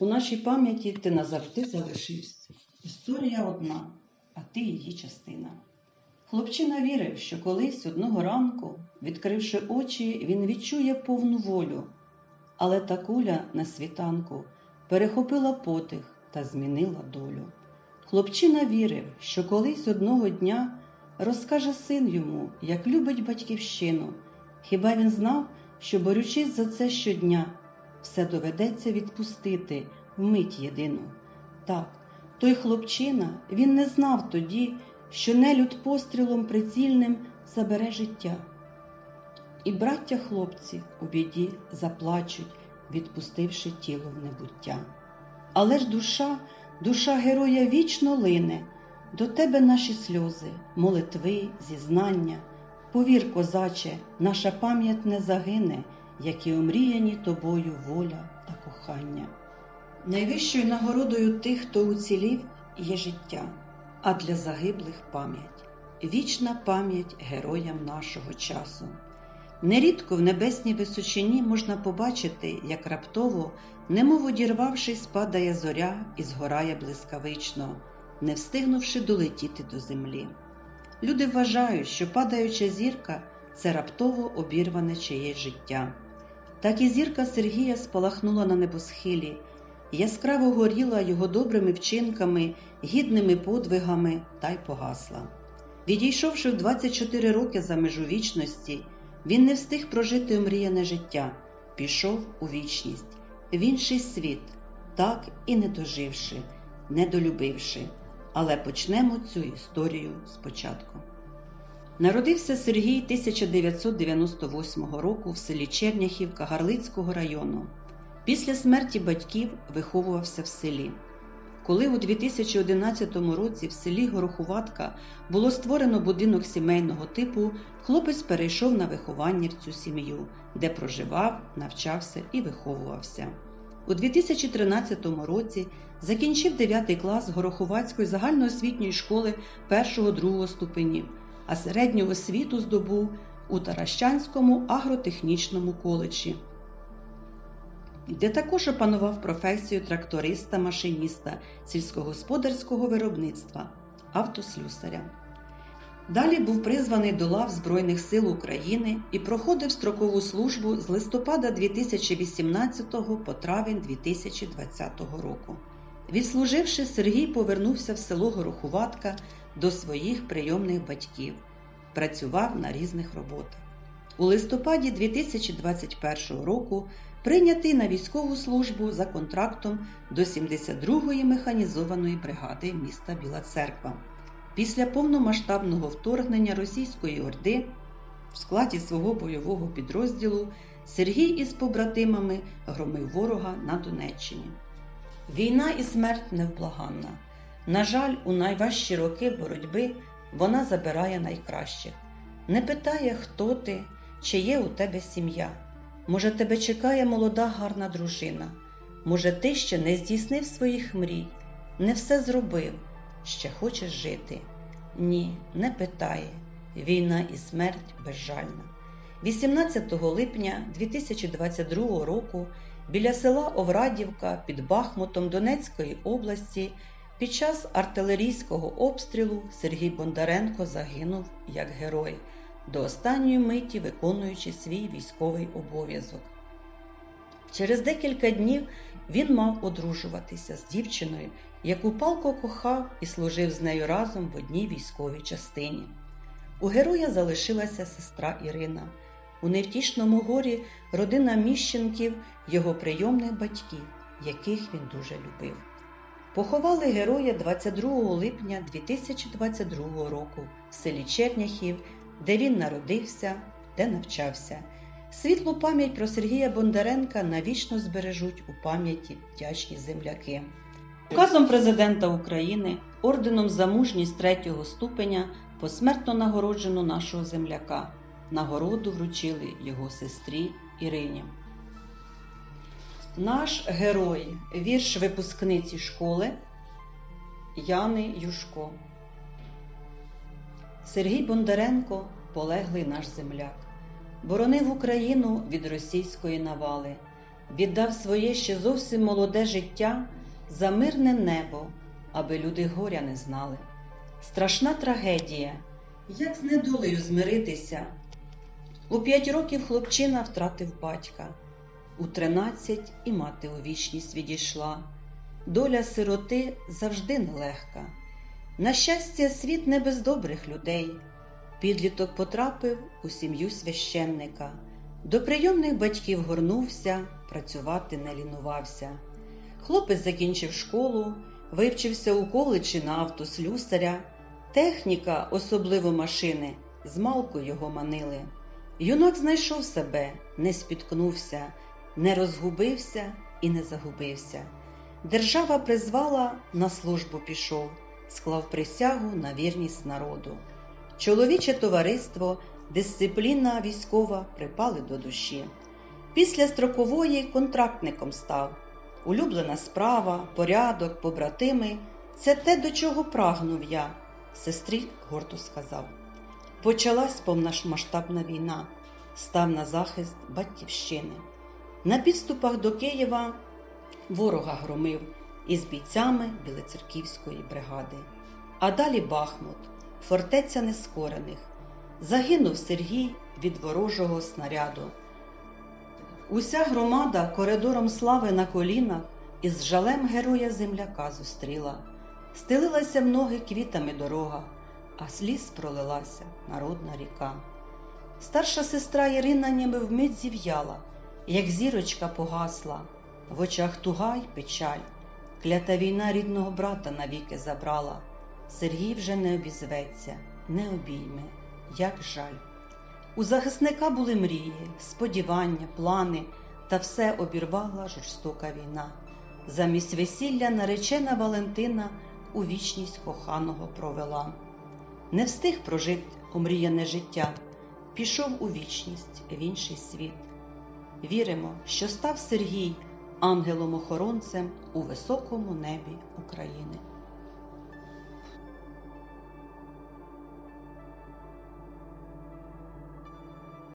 У нашій пам'яті ти назавжди залишився. Історія одна, а ти її частина. Хлопчина вірив, що колись одного ранку, відкривши очі, він відчує повну волю, але та куля на світанку перехопила потих та змінила долю. Хлопчина вірив, що колись одного дня розкаже син йому, як любить батьківщину. Хіба він знав, що борючись за це щодня, все доведеться відпустити вмить єдину. Так, той хлопчина, він не знав тоді, що нелюд пострілом прицільним забере життя. І браття хлопці у біді заплачуть, відпустивши тіло в небуття. Але ж душа, душа героя вічно лине, до тебе наші сльози, молитви, зізнання. Повір, козаче, наша пам'ять не загине, як і омріяні тобою воля та кохання. Найвищою нагородою тих, хто уцілів, є життя, а для загиблих пам'ять, вічна пам'ять героям нашого часу. Нерідко в небесній височині можна побачити, як раптово, немов одірвавшись, падає зоря і згорає блискавично, не встигнувши долетіти до землі. Люди вважають, що падаюча зірка це раптово обірване чиєсь життя. Так і зірка Сергія спалахнула на небосхилі, яскраво горіла його добрими вчинками, гідними подвигами та й погасла. Відійшовши в 24 роки за межу вічності, він не встиг прожити омріяне життя, пішов у вічність, в інший світ, так і не доживши, не долюбивши. Але почнемо цю історію спочатку. Народився Сергій 1998 року в селі Черняхівка Гарлицького району. Після смерті батьків виховувався в селі. Коли у 2011 році в селі Горохуватка було створено будинок сімейного типу, хлопець перейшов на виховання в цю сім'ю, де проживав, навчався і виховувався. У 2013 році закінчив 9 клас Гороховацької загальноосвітньої школи 1-2 ступенів, а середню освіту здобув у Таращанському агротехнічному коледжі, де також опанував професію тракториста-машиніста сільськогосподарського виробництва, автослюсаря. Далі був призваний до лав Збройних сил України і проходив строкову службу з листопада 2018 по травень 2020 року. Відслуживши, Сергій повернувся в село Горохуватка до своїх прийомних батьків, працював на різних роботах. У листопаді 2021 року прийнятий на військову службу за контрактом до 72-ї механізованої бригади міста Біла Церква. Після повномасштабного вторгнення російської орди в складі свого бойового підрозділу Сергій із побратимами громив ворога на Донеччині. Війна і смерть невблаганна. На жаль, у найважчі роки боротьби вона забирає найкращих. Не питає, хто ти, чи є у тебе сім'я. Може, тебе чекає молода гарна дружина. Може, ти ще не здійснив своїх мрій, не все зробив, ще хочеш жити. Ні, не питає. Війна і смерть безжальна. 18 липня 2022 року біля села Оврадівка під Бахмутом Донецької області під час артилерійського обстрілу Сергій Бондаренко загинув як герой, до останньої миті виконуючи свій військовий обов'язок. Через декілька днів він мав одружуватися з дівчиною, яку палко кохав і служив з нею разом в одній військовій частині. У героя залишилася сестра Ірина. У невтішному горі родина міщенків, його прийомних батьків, яких він дуже любив. Поховали героя 22 липня 2022 року в селі Черняхів, де він народився, де навчався. Світлу пам'ять про Сергія Бондаренка навічно збережуть у пам'яті вдячні земляки. Указом президента України орденом за мужність третього ступеня посмертно нагороджено нашого земляка. Нагороду вручили його сестрі Ірині. Наш герой, вірш випускниці школи Яни Юшко. Сергій Бондаренко полеглий наш земляк, боронив Україну від російської навали. віддав своє ще зовсім молоде життя за мирне небо, аби люди горя не знали. Страшна трагедія, як з недолею змиритися. У п'ять років хлопчина втратив батька, у тринадцять і мати у вічність відійшла. Доля сироти завжди нелегка. На щастя, світ не без добрих людей. Підліток потрапив у сім'ю священника. До прийомних батьків горнувся, працювати не лінувався. Хлопець закінчив школу, вивчився у коледжі на автослюсаря. Техніка, особливо машини, змалку його манили. Юнак знайшов себе, не спіткнувся, не розгубився і не загубився. Держава призвала, на службу пішов, склав присягу на вірність народу. Чоловіче товариство, дисципліна військова припали до душі. Після строкової контрактником став. Улюблена справа, порядок, побратими це те, до чого прагнув я, сестрі гордо сказав. Почалась повномасштабна війна, став на захист батьківщини. На підступах до Києва ворога громив із бійцями Білоцерківської бригади. А далі Бахмут, фортеця нескорених. Загинув Сергій від ворожого снаряду. Уся громада коридором слави на колінах із жалем героя земляка зустріла. Стелилася в ноги квітами дорога, а сліз пролилася народна ріка. Старша сестра Ірина ніби вмить зів'яла, як зірочка погасла, в очах туга й печаль. Клята війна рідного брата навіки забрала. Сергій вже не обізветься, не обійме, як жаль. У захисника були мрії, сподівання, плани, та все обірвала жорстока війна. Замість весілля наречена Валентина у вічність коханого провела. Не встиг прожити омріяне життя, пішов у вічність в інший світ. Віримо, що став Сергій ангелом-охоронцем у високому небі України.